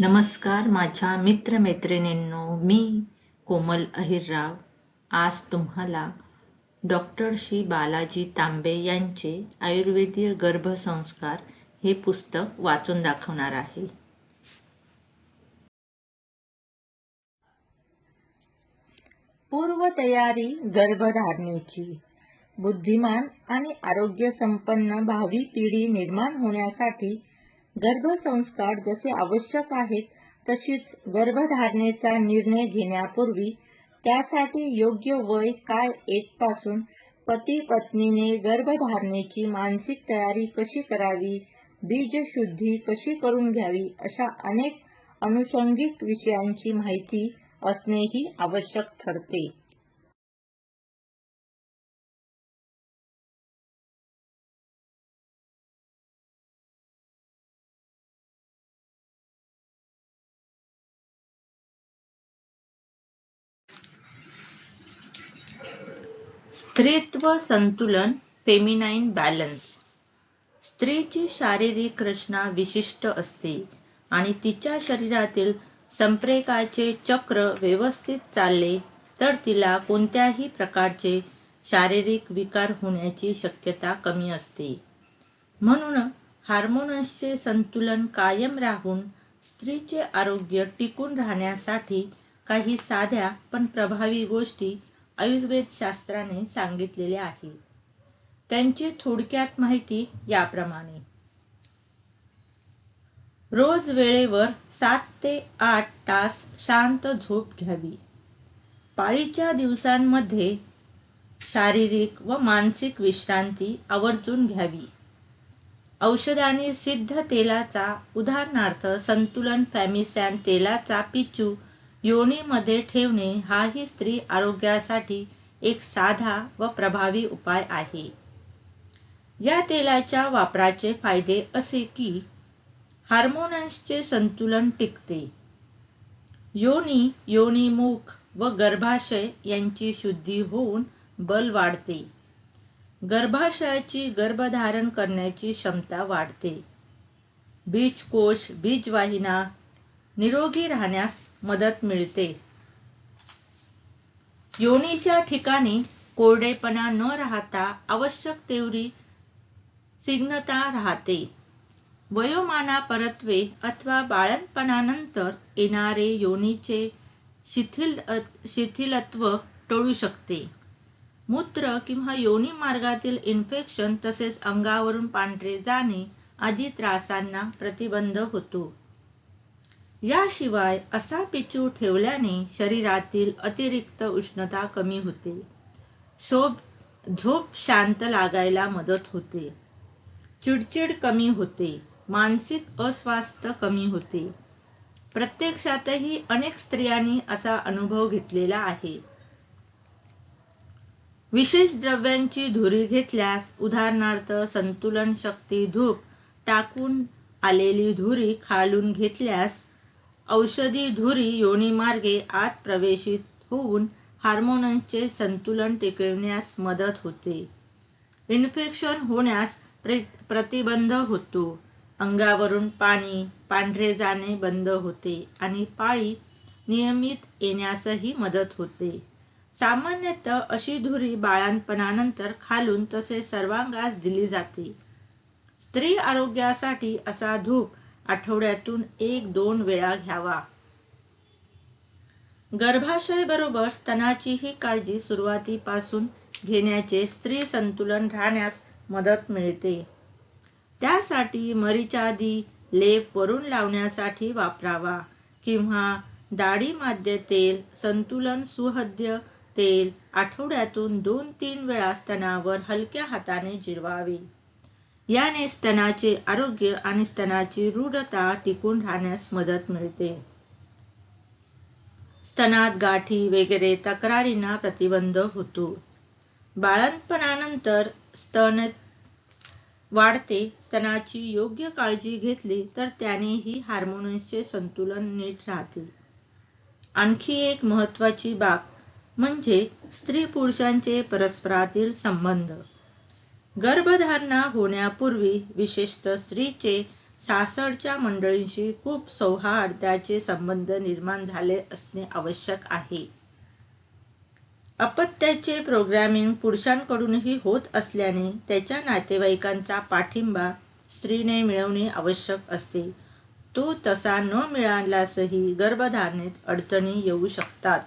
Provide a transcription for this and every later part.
नमस्कार माझ्या मित्रमैत्रिणींनो मी कोमल अहिरराव. आज तुम्हाला डॉक्टर श्री बालाजी तांबे यांचे आयुर्वेदीय गर्भसंस्कार हे पुस्तक वाचून दाखवणार आहे. पूर्वतयारी गर्भधारणेची बुद्धिमान आणि आरोग्य संपन्न भावी पिढी निर्माण होण्यासाठी गर्भसंस्कार जसे आवश्यक आहेत तशीच गर्भधारणेचा निर्णय घेण्यापूर्वी त्यासाठी योग्य वय काय येतपासून पती पत्नीने गर्भधारणेची मानसिक तयारी कशी करावी बीजशुद्धी कशी करून घ्यावी अशा अनेक अनुषंगिक विषयांची माहिती असणेही आवश्यक ठरते. स्त्रीत्व संतुलन फेमिनाईन बॅलन्स स्त्रीची शारीरिक रचना विशिष्ट असते आणि तिच्या शरीरातील संप्रेकाचे चक्र व्यवस्थित चालले तर तिला कोणत्याही प्रकारचे शारीरिक विकार होण्याची शक्यता कमी असते. म्हणून हार्मोन्सचे संतुलन कायम राहून स्त्रीचे आरोग्य टिकून राहण्यासाठी काही साध्या पण प्रभावी गोष्टी आयुर्वेद शास्त्राने सांगितलेले आहे. त्यांची थोडक्यात माहिती याप्रमाणे. रोज वेळेवर सात ते आठ तास शांत झोप घ्यावी. पाळीच्या दिवसांमध्ये शारीरिक व मानसिक विश्रांती आवर्जून घ्यावी. औषधाने सिद्ध तेलाचा उदाहरणार्थ संतुलन फॅमिसॅन तेलाचा पिचू योनीमध्ये ठेवणे हाही स्त्री आरोग्यासाठी एक साधा व प्रभावी उपाय आहे. या तेलाच्या वापराचे फायदे असे की हार्मोन्सचे संतुलन टिकते. योनी योनीमुख व गर्भाशय यांची शुद्धी होऊन बल वाढते. गर्भाशयाची गर्भधारण करण्याची क्षमता वाढते. बीजकोश बीजवाहिना निरोगी राहण्यास मदत मिळते. योनीच्या ठिकाणी कोरडेपणा न राहता आवश्यक तेवढी सिग्नता राहते. वयोमानापरत्वे अथवा बाळणपणानंतर येणारे योनीचे शिथिल शिथिलत्व टळू शकते. मूत्र किंवा योनी मार्गातील इन्फेक्शन तसेच अंगावरून पांढरे जाणे आदी त्रासांना प्रतिबंध होतो. याशिवाय असा पिचू ठेवल्याने शरीरातील अतिरिक्त उष्णता कमी होते. शोभ झोप शांत लागायला मदत होते. चिडचिड कमी होते. मानसिक अस्वास्थ्य कमी होते. प्रत्यक्षातही अनेक स्त्रियांनी असा अनुभव घेतलेला आहे. विशेष द्रव्यांची धुरी घेतल्यास उदाहरणार्थ संतुलन शक्ती धूप टाकून आलेली धुरी खालून घेतल्यास औषधी धुरी योनीमार्गे आत प्रवेशित होऊन हार्मोन्सचे संतुलन टिकविण्यास मदत होते. इन्फेक्शन होण्यास प्रतिबंध होतो. अंगावरून पाणी पांढरे जाणे बंद होते आणि पाळी नियमित येण्यासही मदत होते. सामान्यतः अशी धुरी बाळांपणानंतर खालून तसे सर्वांगास दिली जाते. स्त्री आरोग्यासाठी असा धूप आठवड्यातून एक दोन वेळा घ्यावा. गर्भाशय बरोबर स्तनाचीही काळजी सुरुवातीपासून घेण्याचे स्त्री संतुलन राहण्यास मदत मिळते. त्यासाठी मरीचादी लेप वरून लावण्यासाठी वापरावा किंवा दाढी तेल संतुलन सुहद्य तेल आठवड्यातून दोन तीन वेळा स्तनावर हलक्या हाताने जिरवावे. याने स्तनाचे आरोग्य आणि स्तनाची रूढता टिकून राहण्यास मदत मिळते. स्तनात गाठी वगैरे तक्रारींना प्रतिबंध होतो. बाळंतपणानंतर स्तन वाढते स्तनाची योग्य काळजी घेतली तर त्यानेही हार्मोन्सचे संतुलन नीट राहते. आणखी एक महत्वाची बाब म्हणजे स्त्री पुरुषांचे परस्परातील संबंध. गर्भधारणा होण्यापूर्वी विशेषतः स्त्रीचे सासरच्या मंडळींशी खूप सौहार्दाचे संबंध निर्माण झाले असणे आवश्यक आहे. अपत्याचे प्रोग्रामिंग पुरुषांकडूनही होत असल्याने त्याच्या नातेवाईकांचा पाठिंबा स्त्रीने मिळवणे आवश्यक असते. तो तसा न मिळाल्यासही गर्भधारणेत अडचणी येऊ शकतात.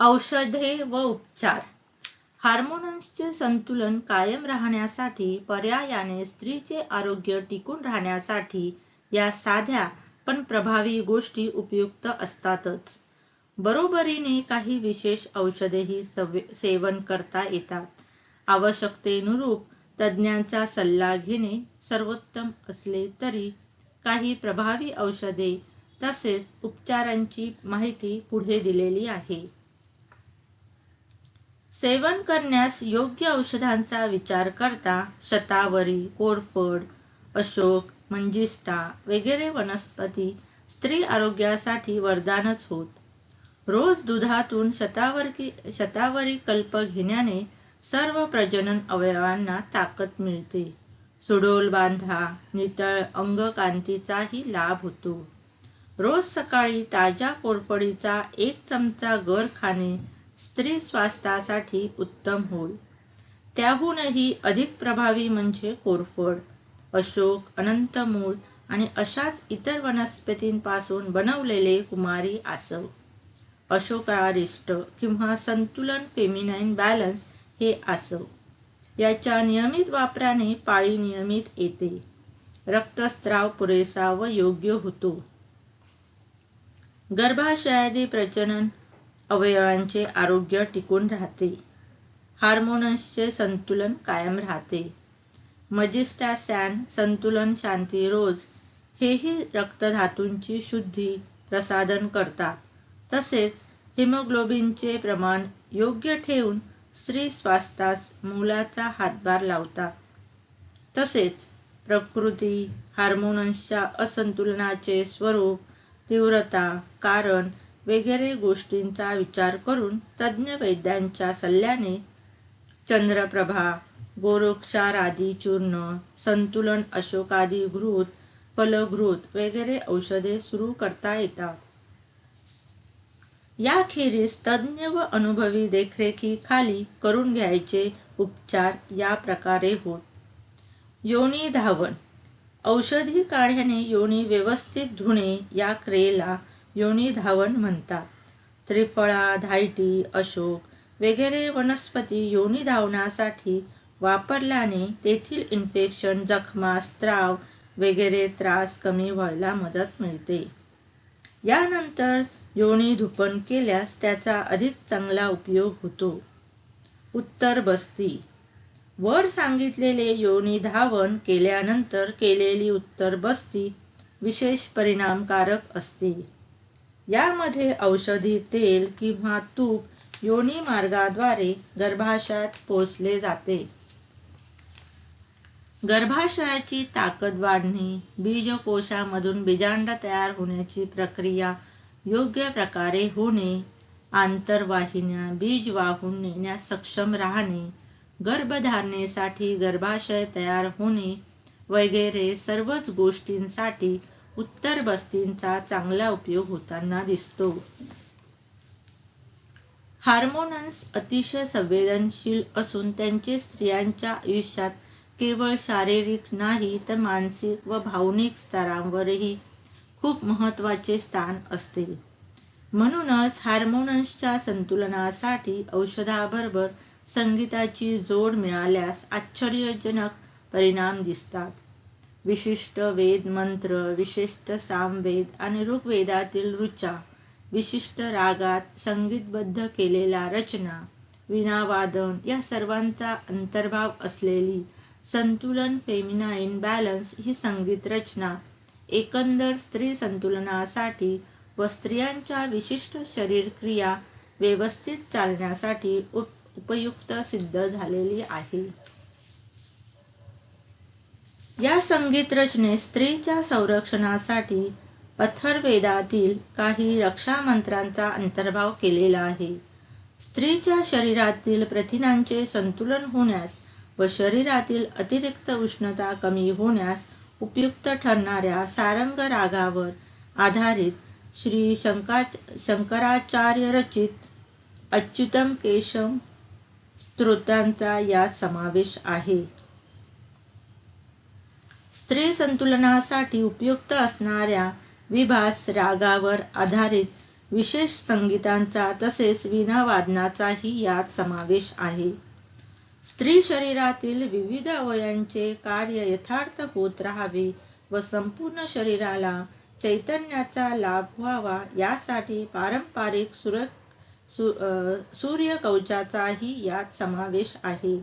औषधे व उपचार. हार्मोन्सचे संतुलन कायम राहण्यासाठी पर्यायाने स्त्रीचे आरोग्य टिकून राहण्यासाठी या साध्या पण प्रभावी गोष्टी उपयुक्त असतातच. बरोबरीने काही विशेष औषधेही सेवन करता येतात. आवश्यकतेनुरूप तज्ज्ञांचा सल्ला घेणे सर्वोत्तम असले तरी काही प्रभावी औषधे तसेच उपचारांची माहिती पुढे दिलेली आहे. सेवन करण्यास योग्य औषधांचा विचार करता शतावरी कोरफड अशोक मंजिष्ठा वगैरे वनस्पती स्त्री आरोग्यासाठी वरदानच होत. रोज दुधातून शतावरी शतावरी कल्प घेण्याने सर्व प्रजनन अवयवांना ताकद मिळते. सुडोल बांधा नितळ अंगकांतीचाही लाभ होतो. रोज सकाळी ताज्या कोरफडीचा एक चमचा गर खाणे स्त्री स्वास्थ्यासाठी उत्तम होय. त्याहूनही अधिक प्रभावी म्हणजे कोरफड अशोक अनंतमूळ आणि अशाच इतर वनस्पतींपासून बनवलेले कुमारी आसव. अशोकारिष्ट किंवा संतुलन फेमिनाईन बॅलन्स हे आसव. याच्या नियमित वापराने पाळी नियमित येते. रक्तस्त्राव पुरेसा व योग्य होतो. गर्भाशयादी प्रजनन अवयवांचे आरोग्य टिकून राहते. हार्मोन्सचे संतुलन कायम राहते. मजिस्टा सॅन संतुलन शांती रोज हेही रक्तधातूंची शुद्धी प्रसादन करतात. तसेच हिमोग्लोबिनचे प्रमाण योग्य ठेवून स्त्री स्वास्थ्यास मुलाचा हातभार लावतात. तसेच प्रकृती हार्मोन्सच्या असंतुलनाचे स्वरूप तीव्रता कारण वगैरे गोष्टींचा विचार करून तज्ज्ञ वैद्यांच्या सल्ल्याने चंद्रप्रभा गोरोक्षार आदी चूर्ण संतुलन अशोकादी घृत फलघृत वगैरे औषधे सुरू करता येतात. याखेरीज तज्ज्ञ व अनुभवी देखरेखीखाली करून घ्यायचे उपचार या प्रकारे होत. योनी धावन. औषधी काढ्याने योनी व्यवस्थित धुणे या क्रियेला योनी धावन म्हणतात. त्रिफळा धायटी अशोक वगैरे वनस्पती योनी धावण्यासाठी वापरल्याने तेथील इन्फेक्शन जखमा स्त्राव वगैरे त्रास कमी व्हायला मदत मिळते. यानंतर योनी धुपन केल्यास त्याचा अधिक चांगला उपयोग होतो. उत्तर बस्ती. वर सांगितलेले योनी धावन केल्यानंतर केलेली उत्तर बस्ती विशेष परिणामकारक असते. यामध्ये औषधी तेल किंवा तूप योनी मार्गाद्वारे गर्भाशयात पोचले जाते. गर्भाशयाची ताकद वाढणे बीजकोशामधून बीजांड तयार होण्याची प्रक्रिया योग्य प्रकारे होणे आंतरवाहिन्या बीज वाहून नेण्यास सक्षम राहणे गर्भधारणेसाठी गर्भाशय तयार होणे वगैरे सर्वच गोष्टींसाठी उत्तर बस्तींचा चांगला उपयोग होताना दिसतो. हार्मोन्स अतिशय संवेदनशील असून त्यांचे स्त्रियांच्या आयुष्यात केवळ शारीरिक नाही तर मानसिक व भावनिक स्तरांवरही खूप महत्त्वाचे स्थान असते. म्हणूनच हार्मोन्सच्या संतुलनासाठी औषधाबरोबर संगीताची जोड मिळाल्यास आश्चर्यजनक परिणाम दिसतात. विशिष्ट वेद मंत्र विशिष्ट सामवेद आणि ऋग्वेदातील ऋचा विशिष्ट रागात संगीतबद्ध केलेल्या रचना विनावादन या सर्वांचा अंतर्भाव असलेली संतुलन फेमिनाईन बॅलन्स ही संगीत रचना एकंदर स्त्री संतुलनासाठी व स्त्रियांच्या विशिष्ट शरीरक्रिया व्यवस्थित चालण्यासाठी उप उपयुक्त सिद्ध झालेली आहे. या संगीत रचनेत स्त्रीच्या संरक्षणासाठी अथर्वेदातील काही रक्षामंत्रांचा अंतर्भाव केलेला आहे. स्त्रीच्या शरीरातील प्रथिनांचे संतुलन होण्यास व शरीरातील अतिरिक्त उष्णता कमी होण्यास उपयुक्त ठरणाऱ्या सारंग रागावर आधारित श्री शंकराचार्य रचित अच्युतम केशम स्तोत्रांचा यात समावेश आहे. स्त्री संतुलनासाठी उपयुक्त असणाऱ्या विभास रागावर आधारित विशेष संगीतांचा तसेच वीणावादनाचाही यात समावेश आहे. स्त्री शरीरातील विविध अवयांचे कार्य यथार्थ होत राहावे व संपूर्ण शरीराला चैतन्याचा लाभ व्हावा यासाठी पारंपरिक सूर्यकवचाचाही यात समावेश आहे.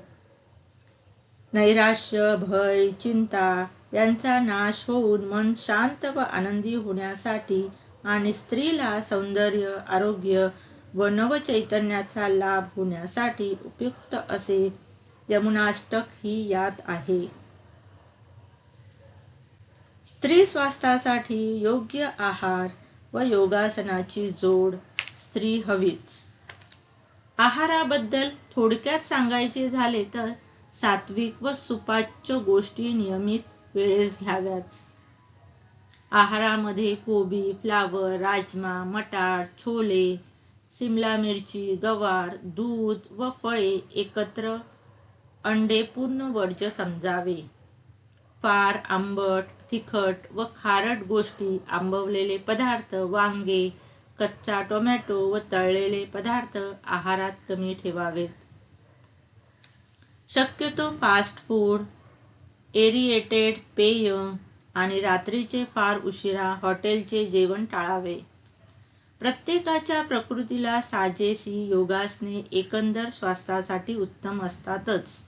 नैराश्य भय चिंता यांचा नाश होऊन मन शांत व आनंदी होण्यासाठी आणि स्त्रीला सौंदर्य आरोग्य व नवचैतन्याचा लाभ होण्यासाठी उपयुक्त असे यमुनाष्टक ही यात आहे. स्त्री स्वास्थ्यासाठी योग्य आहार व योगासनाची जोड स्त्री हवीच. आहाराबद्दल थोडक्यात सांगायचे झाले तर सात्विक व सुपाच्य गोष्टी नियमित वेळेस घ्याव्याच आहारामध्ये कोबी फ्लावर राजमा मटार छोले सिमला मिरची गवार दूध व फळे एकत्र अंडे पूर्ण वर्ज समजावे. फार आंबट तिखट व खारट गोष्टी आंबवलेले पदार्थ वांगे कच्चा टोमॅटो व तळलेले पदार्थ आहारात कमी ठेवावेत. शक्यतो फास्ट फूड एरिएटेड पेय आणि रात्रीचे फार उशिरा हॉटेलचे जेवण टाळावे. प्रत्येकाच्या प्रकृतीला साजेशी योगासने एकंदर स्वास्थ्यासाठी उत्तम असतातच.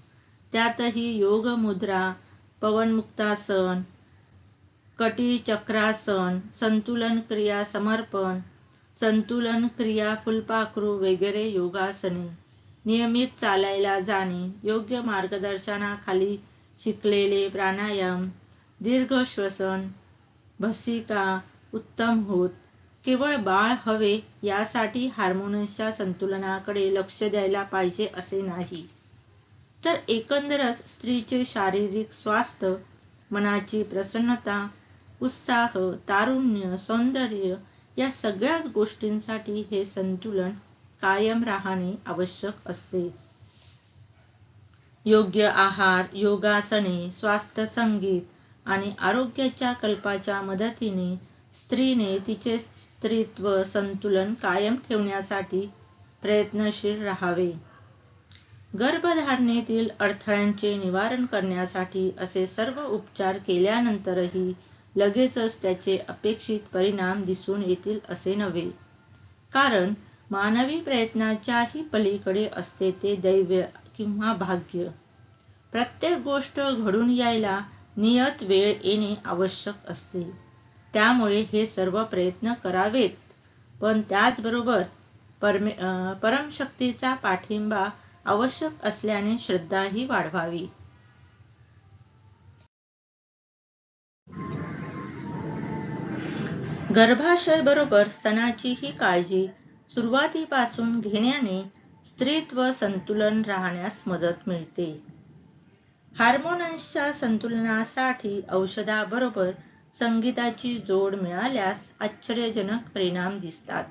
त्यातही योग मुद्रा पवनमुक्तासन चक्रासन संतुलन क्रिया समर्पण संतुलन क्रिया फुलपाखरू वगैरे योगासने. नियमित चालायला जाणे योग्य मार्गदर्शनाखाली शिकलेले प्राणायाम दीर्घ श्वसन भसिका उत्तम होत. केवळ बाळ हवे यासाठी हार्मोन्सच्या संतुलनाकडे लक्ष द्यायला पाहिजे असे नाही. तर एकंदरच स्त्रीचे शारीरिक स्वास्थ्य मनाची प्रसन्नता उत्साह तारुण्य सौंदर्य या सगळ्याच गोष्टींसाठी हे संतुलन कायम राहणे आवश्यक असते. योग्य आहार योगासने स्वास्थ्य संगीत आणि आरोग्याच्या कल्पाच्या मदतीने स्त्रीने तिचे स्त्रीत्व संतुलन कायम ठेवण्यासाठी प्रयत्नशील राहावे. गर्भधारणेतील अडथळ्यांचे निवारण करण्यासाठी असे सर्व उपचार केल्यानंतरही लगेचच त्याचे अपेक्षित परिणाम दिसून येतील असे नव्हे. कारण मानवी प्रयत्नाच्याही पलीकडे असते ते दैव किंवा भाग्य. प्रत्येक गोष्ट घडून यायला नियत वेळ येणे आवश्यक असते. त्यामुळे हे सर्व प्रयत्न करावेत. पण त्याचबरोबर परमे परमशक्तीचा पाठिंबा आवश्यक असल्याने श्रद्धाही वाढवावी. गर्भाशय बरोबर स्तनाचीही काळजी सुरुवातीपासून घेण्याने स्त्रीत्व संतुलन राहण्यास मदत मिळते. हार्मोन्सच्या संतुलनासाठी औषधाबरोबर संगीताची जोड मिळाल्यास आश्चर्यजनक परिणाम दिसतात.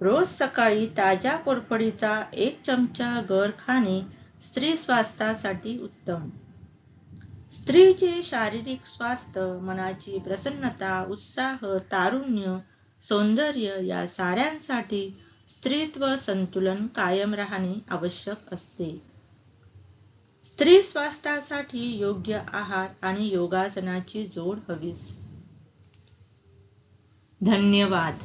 रोज सकाळी ताज्या कोरफडीचा एक चमचा गर खाणे स्त्री स्वास्थ्यासाठी उत्तम. स्त्रीचे शारीरिक स्वास्थ्य मनाची प्रसन्नता उत्साह तारुण्य सौंदर्य या साऱ्यांसाठी स्त्रीत्व संतुलन कायम राहणे आवश्यक असते. स्त्री स्वास्थ्यासाठी योग्य आहार आणि योगासनाची जोड हवीच. धन्यवाद.